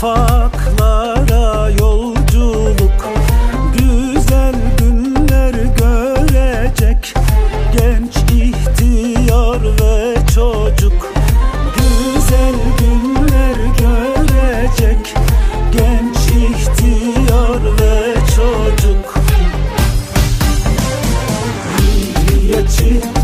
şafaklara yolculuk Güzel günler görecek. Genç ihtiyar ve çocuk Güzel günler görecek. Genç ihtiyar ve çocuk. Milliyetçi